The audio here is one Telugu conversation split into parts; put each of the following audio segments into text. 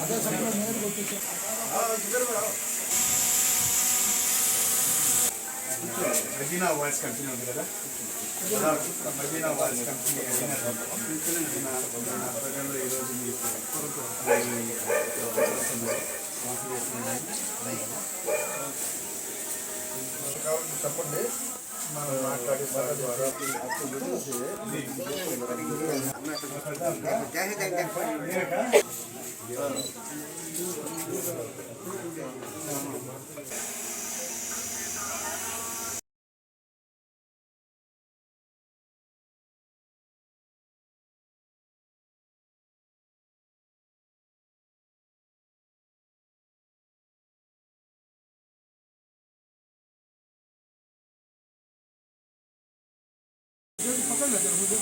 అదే సమయంలో నేను కొట్టి వాయిస్ కంటిన్యూ ఉంది కదా మదీనా వాయిస్ కంపెనీ ఆధ్వర్యంలో ఈరోజు మీకు కాబట్టి తప్పండి మనం మాట్లాడే సార్ ద్వారా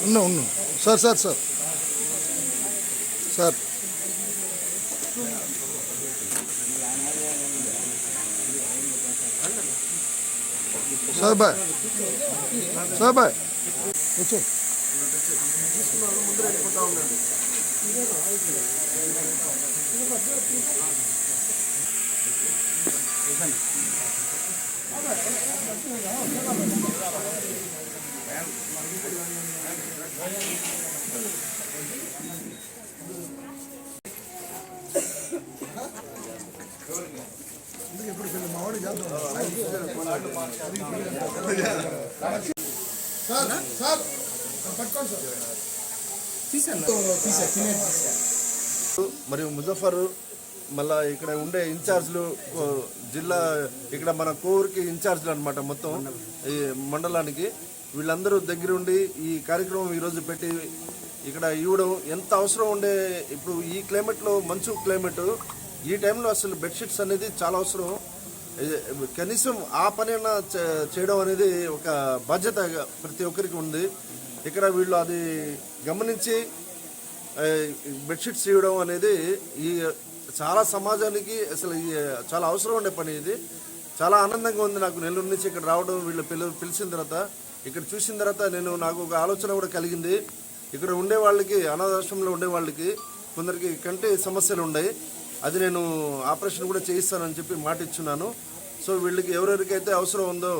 ఉన్నా ఉన్నా sir sir sir sir sir boy sir boy వచ్చే ఇప్పుడు మావాడు సార్ సార్ పట్టుకోండి సార్ తీసా మరియు ముజఫర్ మళ్ళా ఇక్కడ ఉండే ఇన్ఛార్జ్లు జిల్లా ఇక్కడ మన కోరికి ఇన్ఛార్జ్లు అనమాట మొత్తం ఈ మండలానికి. వీళ్ళందరూ దగ్గరుండి ఈ కార్యక్రమం ఈరోజు పెట్టి ఇక్కడ ఇవ్వడం ఎంత అవసరం ఉండే ఇప్పుడు ఈ క్లైమేట్లో మంచు క్లైమేట్ ఈ టైంలో అసలు బెడ్షీట్స్ అనేది చాలా అవసరం. కనీసం ఆ పని చేయడం అనేది ఒక బాధ్యత ప్రతి ఒక్కరికి ఉంది. ఇక్కడ వీళ్ళు అది గమనించి బెడ్షీట్స్ ఇవ్వడం అనేది ఈ చాలా సమాజానికి అసలు చాలా అవసరం ఉండే పని ఇది. చాలా ఆనందంగా ఉంది నాకు నెల్లూరు నుంచి ఇక్కడ రావడం వీళ్ళు పిల్ల పిలిచిన తర్వాత. ఇక్కడ చూసిన తర్వాత నేను నాకు ఒక ఆలోచన కూడా కలిగింది. ఇక్కడ ఉండే వాళ్ళకి అనాథాశ్రమంలో ఉండే వాళ్ళకి కొందరికి కంటి సమస్యలు ఉన్నాయి. అది నేను ఆపరేషన్ కూడా చేయిస్తానని చెప్పి మాట ఇచ్చున్నాను. సో వీళ్ళకి ఎవరెవరికైతే అవసరం ఉందో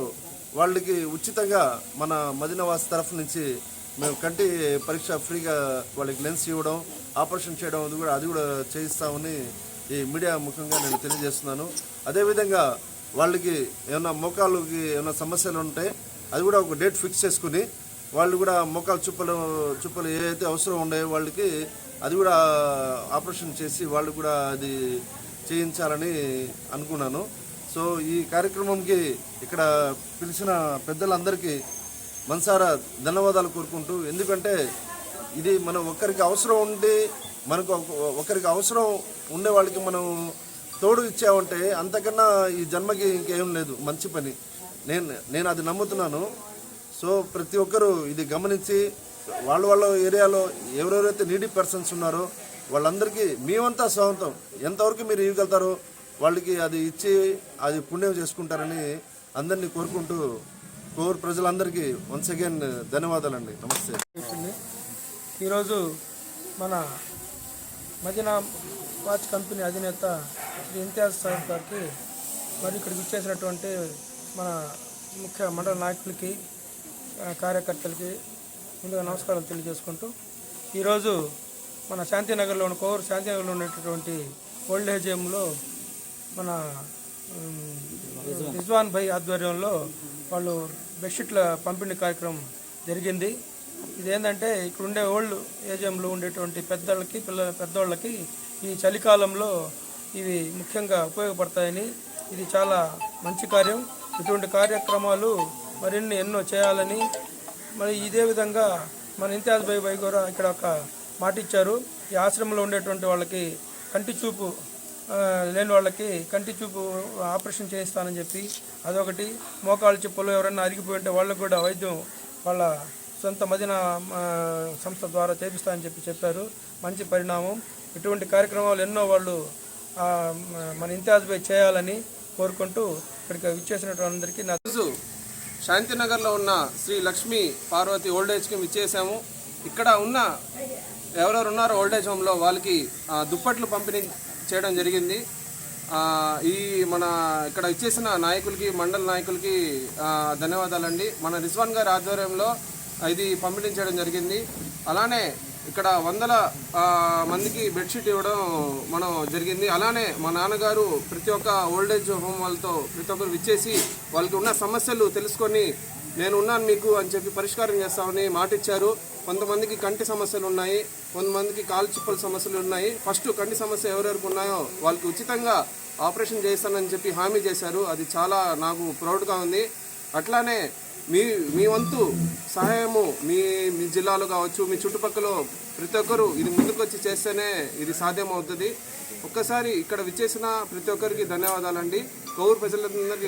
వాళ్ళకి ఉచితంగా మన మదినవాస్ తరఫు నుంచి మేము కంటి పరీక్ష ఫ్రీగా వాళ్ళకి లెన్స్ ఇవ్వడం ఆపరేషన్ చేయడం అది కూడా అది కూడా చేయిస్తామని ఈ మీడియా ముఖంగా నేను తెలియజేస్తున్నాను. అదేవిధంగా వాళ్ళకి ఏమైనా మోకాళ్ళకి ఏమైనా సమస్యలు ఉంటే అది కూడా ఒక డేట్ ఫిక్స్ చేసుకుని వాళ్ళు కూడా మోకాలు చుప్పలు చుప్పలు ఏదైతే అవసరం ఉన్నాయో వాళ్ళకి అది కూడా ఆపరేషన్ చేసి వాళ్ళు కూడా అది చేయించాలని అనుకున్నాను. సో ఈ కార్యక్రమంకి ఇక్కడ పిలిచిన పెద్దలందరికీ మనసారా ధన్యవాదాలు కోరుకుంటూ ఎందుకంటే ఇది మనం ఒకరికి అవసరం ఉండి మనకు ఒక- ఒకరికి అవసరం ఉండే వాళ్ళకి మనం తోడు ఇచ్చామంటే అంతకన్నా ఈ జన్మకి ఇంకేం లేదు మంచి పని. నేను నేను అది నమ్ముతున్నాను. సో ప్రతి ఒక్కరూ ఇది గమనించి వాళ్ళ వాళ్ళ ఏరియాలో ఎవరెవరైతే నీడీ పర్సన్స్ ఉన్నారో వాళ్ళందరికీ మేమంతా స్వాగతం ఎంతవరకు మీరు ఇవ్వగలుగుతారో వాళ్ళకి అది ఇచ్చి అది పుణ్యం చేసుకుంటారని అందరినీ కోరుకుంటూ కోరు ప్రజలందరికీ వన్స్ అగైన్ ధన్యవాదాలండి. నమస్తే. ఈరోజు మన మదీనా వాచ్ కంపెనీ అధినేత శ్రీ ఇంతియాజ్ సాహెబ్ గారికి మరి ఇక్కడికి ఇచ్చేసినటువంటి మన ముఖ్య మండల నాయకులకి కార్యకర్తలకి ముందుగా నమస్కారాలు తెలియజేసుకుంటూ ఈరోజు మన శాంతినగర్లో ఉన్న కోవూరు శాంతినగర్లో ఉన్నటువంటి ఓల్డ్ ఏజ్ హోమ్లో మన రిజ్వాన్ భయ్ ఆధ్వర్యంలో వాళ్ళు బెడ్షీట్ల పంపిణీ కార్యక్రమం జరిగింది. ఇదేంటంటే ఇక్కడ ఉండే ఓల్డ్ హోమ్లో ఉండేటువంటి పెద్దలకి పిల్ల పెద్దోళ్ళకి ఈ చలికాలంలో ఇవి ముఖ్యంగా ఉపయోగపడతాయని ఇది చాలా మంచి కార్యం. ఇటువంటి కార్యక్రమాలు మరిన్ని ఎన్నో చేయాలని మరి ఇదే విధంగా మన ఇంతియాజ్ భాయ్ భాయ్ కూడా ఇక్కడ ఒక మాట ఇచ్చారు. ఈ ఆశ్రమంలో ఉండేటువంటి వాళ్ళకి కంటి చూపు లేని వాళ్ళకి కంటి చూపు ఆపరేషన్ చేయిస్తానని చెప్పి అదొకటి. మోకాలు చెప్పులు ఎవరైనా అరిగిపోయి ఉంటే వాళ్ళకు కూడా వైద్యం వాళ్ళ సొంత మదిన సంస్థ ద్వారా చేపిస్తానని చెప్పి చెప్పారు. మంచి పరిణామం. ఇటువంటి కార్యక్రమాలు ఎన్నో వాళ్ళు మన ఇంతియాజ్ భాయ్ చేయాలని కోరుకుంటూ ఇక్కడికి విచ్చేసినటువంటి అందరికీ నా శాంతినగర్లో ఉన్న శ్రీ లక్ష్మీ పార్వతి ఓల్డేజ్కి ఇచ్చేసాము ఇక్కడ ఉన్న ఎవరెవరు ఉన్నారో ఓల్డేజ్ హోమ్లో వాళ్ళకి దుప్పట్లు పంపిణీ చేయడం జరిగింది. ఈ మన ఇక్కడ ఇచ్చేసిన నాయకులకి మండల నాయకులకి ధన్యవాదాలండి. మన రిజ్వాన్ గారి ఆధ్వర్యంలో ఇది పంపిణీ చేయడం జరిగింది. అలానే ఇక్కడ వందల మందికి బెడ్షీట్ ఇవ్వడం మనం జరిగింది. అలానే మా నాన్నగారు ప్రతి ఒక్క ఓల్డేజ్ హోమ్ వాళ్ళతో ప్రతి ఒక్కరు విచ్చేసి వాళ్ళకి ఉన్న సమస్యలు తెలుసుకొని నేను ఉన్నాను మీకు అని చెప్పి పరిష్కారం చేస్తామని మాట ఇచ్చారు. కొంతమందికి కంటి సమస్యలు ఉన్నాయి కొంతమందికి కాలు చిప్పల సమస్యలు ఉన్నాయి. ఫస్ట్ కంటి సమస్య ఎవరెవరికి ఉన్నాయో వాళ్ళకి ఉచితంగా ఆపరేషన్ చేస్తానని చెప్పి హామీ చేశారు. అది చాలా నాకు ప్రౌడ్గా ఉంది. అట్లానే మీ మీ వంతు సహాయము మీ మీ జిల్లాలో కావచ్చు మీ చుట్టుపక్కల ప్రతి ఒక్కరు ఇది ముందుకొచ్చి చేస్తేనే ఇది సాధ్యమవుతుంది. ఒక్కసారి ఇక్కడ విచ్చేసిన ప్రతి ఒక్కరికి ధన్యవాదాలండి. కౌరు ప్రజలందరికీ